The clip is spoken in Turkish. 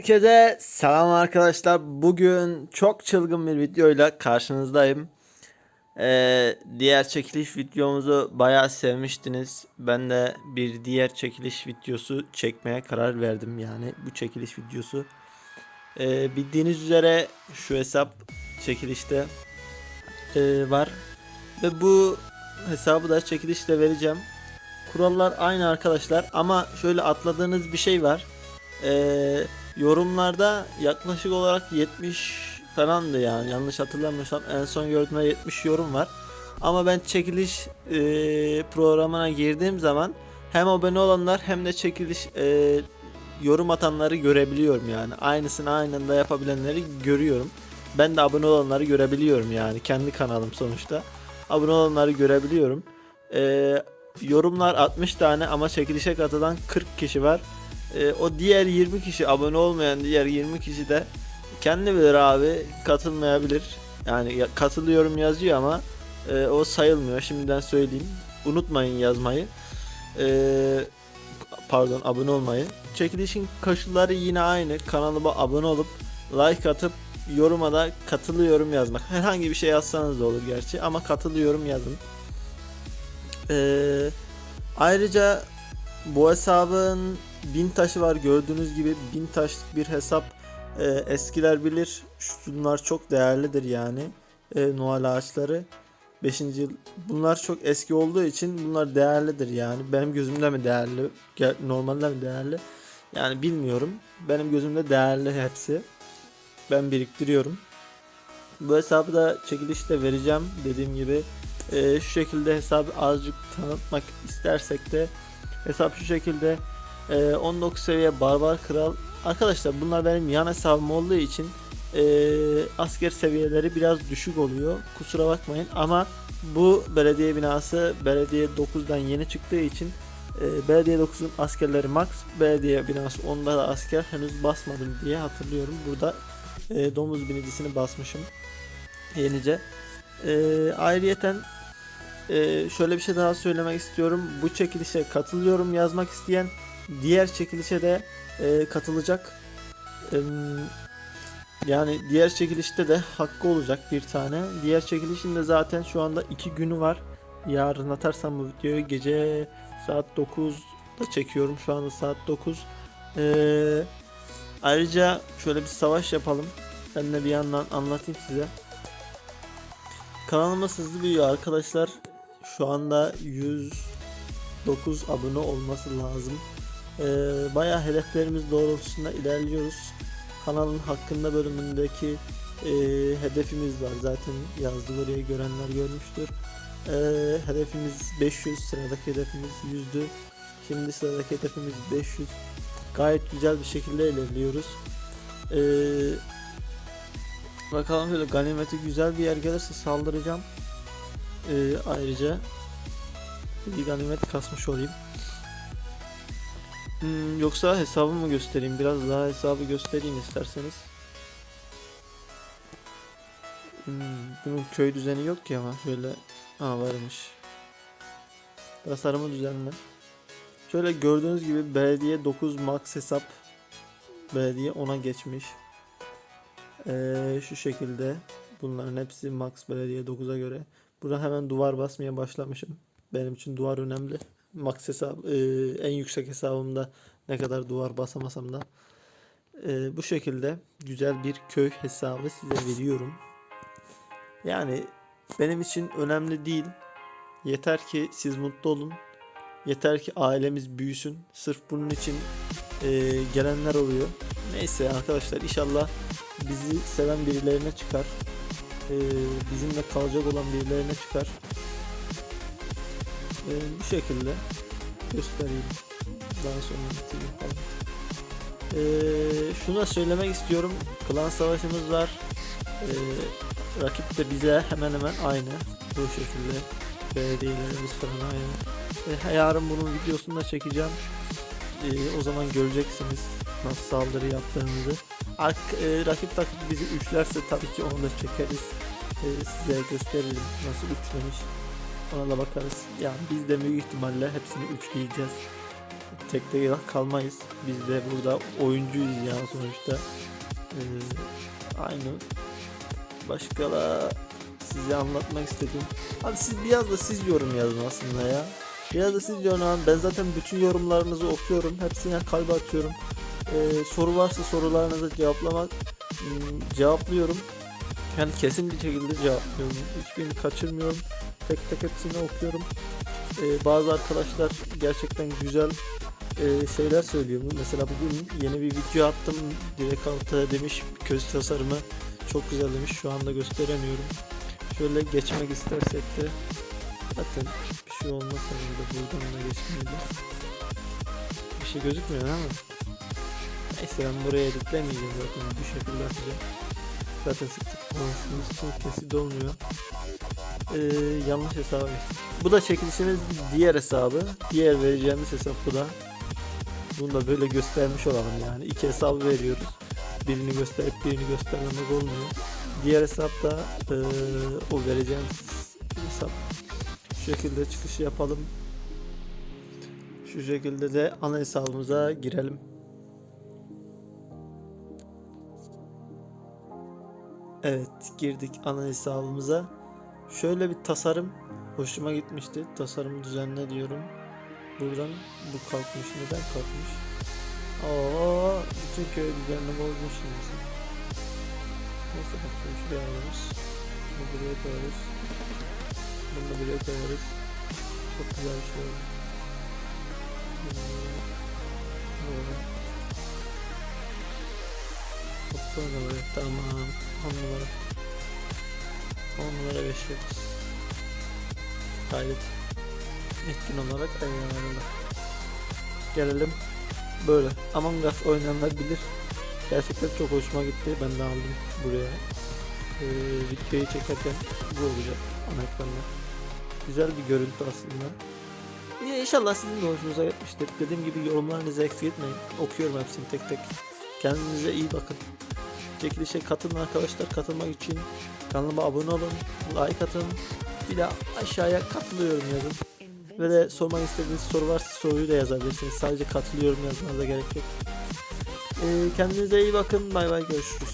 Herkese selam arkadaşlar. Bugün çok çılgın bir videoyla karşınızdayım. Ee, diğer çekiliş videomuzu bayağı sevmiştiniz. Ben de bir diğer çekiliş videosu çekmeye karar verdim. Yani bu çekiliş videosu. Ee, bildiğiniz üzere şu hesap çekilişte ee, var. Ve bu hesabı da çekilişte vereceğim. Kurallar aynı arkadaşlar ama şöyle atladığınız bir şey var. Eee yorumlarda yaklaşık olarak 70 falandı yani yanlış hatırlamıyorsam en son gördüğümde 70 yorum var. Ama ben çekiliş e, programına girdiğim zaman hem abone olanlar hem de çekiliş e, yorum atanları görebiliyorum yani. Aynısını aynı anda yapabilenleri görüyorum. Ben de abone olanları görebiliyorum yani kendi kanalım sonuçta. Abone olanları görebiliyorum. E, yorumlar 60 tane ama çekilişe katılan 40 kişi var. Ee, o diğer 20 kişi abone olmayan diğer 20 kişi de kendi bilir abi katılmayabilir. Yani ya- katılıyorum yazıyor ama e, o sayılmıyor. Şimdiden söyleyeyim. Unutmayın yazmayı. Ee, pardon abone olmayı. Çekilişin koşulları yine aynı. Kanalıma abone olup like atıp yoruma da katılıyorum yazmak. Herhangi bir şey yazsanız da olur gerçi ama katılıyorum yazın. Ee, ayrıca bu hesabın bin taşı var. Gördüğünüz gibi bin taşlık bir hesap. Ee, eskiler bilir. Şunlar çok değerlidir yani. Ee, Noel ağaçları. 5. yıl. Bunlar çok eski olduğu için bunlar değerlidir yani. Benim gözümde mi değerli? Normalde mi değerli? Yani bilmiyorum. Benim gözümde değerli hepsi. Ben biriktiriyorum. Bu hesabı da çekilişte vereceğim. Dediğim gibi Ee, şu şekilde hesabı azıcık tanıtmak istersek de hesap şu şekilde ee, 19 seviye barbar kral. Arkadaşlar bunlar benim yan hesabım olduğu için ee, asker seviyeleri biraz düşük oluyor. Kusura bakmayın ama bu belediye binası belediye 9'dan yeni çıktığı için ee, belediye 9'un askerleri max. Belediye binası onda da asker henüz basmadım diye hatırlıyorum. Burada ee, domuz binicisini basmışım yenice. Ee, ayrıyeten ee, şöyle bir şey daha söylemek istiyorum. Bu çekilişe katılıyorum yazmak isteyen diğer çekilişe de e, katılacak. Em, yani diğer çekilişte de hakkı olacak bir tane. Diğer çekilişin de zaten şu anda iki günü var. Yarın atarsam bu videoyu gece saat 9'da çekiyorum. Şu anda saat 9. Ee, ayrıca şöyle bir savaş yapalım. Ben de bir yandan anlatayım size. Kanalımız hızlı büyüyor arkadaşlar. Şu anda 109 abone olması lazım. Ee, bayağı hedeflerimiz doğrultusunda ilerliyoruz. Kanalın hakkında bölümündeki e, hedefimiz var. Zaten yazdı buraya görenler görmüştür. Ee, hedefimiz 500, sıradaki hedefimiz 100'dü. Şimdi sıradaki hedefimiz 500. Gayet güzel bir şekilde ilerliyoruz. Ee, bakalım şöyle ganimeti güzel bir yer gelirse saldıracağım. Ee, ayrıca bir ganimet kasmış olayım. Hmm, yoksa hesabımı göstereyim. Biraz daha hesabı göstereyim isterseniz. Hmm, bunun köy düzeni yok ki ama şöyle ha varmış. Tasarımı düzenle. Şöyle gördüğünüz gibi belediye 9 max hesap. Belediye 10'a geçmiş. Ee, şu şekilde bunların hepsi max belediye 9'a göre. Burada hemen duvar basmaya başlamışım. Benim için duvar önemli. Max hesap e, en yüksek hesabımda ne kadar duvar basamasam da e, bu şekilde güzel bir köy hesabı size veriyorum. Yani benim için önemli değil. Yeter ki siz mutlu olun. Yeter ki ailemiz büyüsün. Sırf bunun için e, gelenler oluyor. Neyse arkadaşlar inşallah bizi seven birilerine çıkar. E, bizimle kalacak olan birilerine çıkar. E, bu şekilde göstereyim. Daha sonra bitireyim falan. Ee, şuna söylemek istiyorum. Klan savaşımız var. Ee, rakip de bize hemen hemen aynı. Bu şekilde. Belediyelerimiz falan aynı. Ee, yarın bunun videosunu da çekeceğim. Ee, o zaman göreceksiniz nasıl saldırı yaptığımızı. E, rakip takım bizi üçlerse tabii ki onu da çekeriz. Ee, size gösteririm nasıl üçlemiş. Ona da bakarız. Yani biz de büyük ihtimalle hepsini üçleyeceğiz. tekte kalmayız. Biz de burada oyuncuyuz yani sonuçta. Ee, aynı başkala size anlatmak istedim. Abi siz biraz da siz yorum yazın aslında ya. Biraz da siz yorum. Ben zaten bütün yorumlarınızı okuyorum. Hepsine kalp atıyorum. Ee, soru varsa sorularınızı cevaplamak hmm, cevaplıyorum. Yani kesin bir şekilde cevaplıyorum. Hiçbirini kaçırmıyorum. Tek tek hepsini okuyorum. Ee, bazı arkadaşlar gerçekten güzel e, şeyler söylüyor. Mesela bugün yeni bir video attım. Direkt altı demiş köz tasarımı çok güzel demiş. Şu anda gösteremiyorum. Şöyle geçmek istersek de zaten bir şey olmaz herhalde buradan ona geçmeyelim. Bir şey gözükmüyor ama. Neyse ben buraya editlemeyeceğim zaten bu şekilde atacağım. Zaten sık sık konuştuğumuz için kesit olmuyor. Ee, yanlış geçtim. Bu da çekilişimiz diğer hesabı. Diğer vereceğimiz hesap bu da. Bunu da böyle göstermiş olalım yani. İki hesabı veriyoruz. Birini gösterip birini göstermemek olmuyor. Diğer hesapta eee o vereceğimiz hesap. Şu şekilde çıkış yapalım. Şu şekilde de ana hesabımıza girelim. Evet girdik ana hesabımıza. Şöyle bir tasarım hoşuma gitmişti. Tasarımı düzenle diyorum. Buradan bu kalkmış. Neden kalkmış? Oo, bütün köy düzenini bozmuş şimdi. Neyse bakalım şuraya alırız. Bunu buraya koyarız. Bunu da buraya koyarız. Çok güzel bir şey oldu. Bunu Böyle. Hoppa da buraya. Tamam. 10 numara. 10 numara 5 yıldız. Kaydet. Etkin olarak ayarlandı. Gelelim böyle. Among Us oynayanlar bilir. Gerçekten çok hoşuma gitti. Ben de aldım buraya. Ee, videoyu çekerken bu olacak ana. Güzel bir görüntü aslında. Ya inşallah sizin de hoşunuza gitmiştir. Dediğim gibi yorumlarınızı eksik etmeyin. Okuyorum hepsini tek tek. Kendinize iyi bakın. Çekilişe katılın arkadaşlar. Katılmak için kanalıma abone olun. Like atın. Bir de aşağıya katılıyorum yazın. Ve de sormak istediğiniz soru varsa soruyu da yazabilirsiniz. Sadece katılıyorum yazmanıza gerek yok. Ee, kendinize iyi bakın. Bay bay görüşürüz.